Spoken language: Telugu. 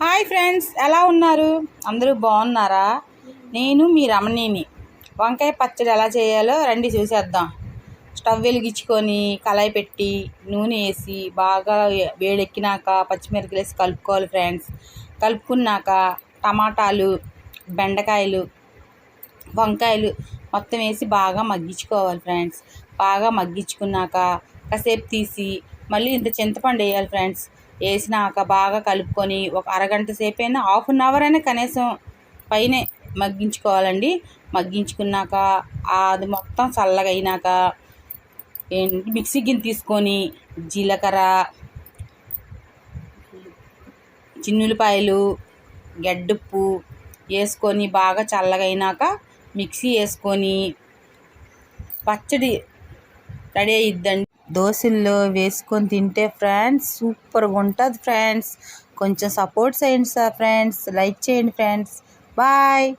హాయ్ ఫ్రెండ్స్ ఎలా ఉన్నారు? అందరూ బాగున్నారా? నేను మీ రమణిని. వంకాయ పచ్చడి ఎలా చేయాలో రండి చూసేద్దాం. స్టవ్ వెలిగించుకొని కళాయి పెట్టి నూనె వేసి బాగా వేడెక్కినాక పచ్చిమిరపకాయలు వేసి కలుపుకోవాలి ఫ్రెండ్స్. కలుపుకున్నాక టమాటాలు బెండకాయలు వంకాయలు మొత్తం వేసి బాగా మగ్గించుకోవాలి ఫ్రెండ్స్. బాగా మగ్గించుకున్నాక కాసేపు తీసి మళ్ళీ ఇంత చింతపండు వేయాలి ఫ్రెండ్స్. వేసినాక బాగా కలుపుకొని ఒక అరగంట సేపు అయినా హాఫ్ అన్ అవర్ అయినా కనీసం పైనే మగ్గించుకోవాలండి. మగ్గించుకున్నాక అది మొత్తం చల్లగా అయినాక ఏంటి మిక్సీ గిన్నె తీసుకొని జీలకర్ర చిన్నులపాయలు గడ్డుప్పు వేసుకొని బాగా చల్లగైనాక మిక్సీ వేసుకొని పచ్చడి రెడీ అయిద్దండి. దోశల్లో వేసుకొని తింటే ఫ్రెండ్స్ సూపర్గా ఉంటుంది ఫ్రెండ్స్. కొంచెం సపోర్ట్ చేయండి సార్ ఫ్రెండ్స్. లైక్ చేయండి ఫ్రెండ్స్. బాయ్.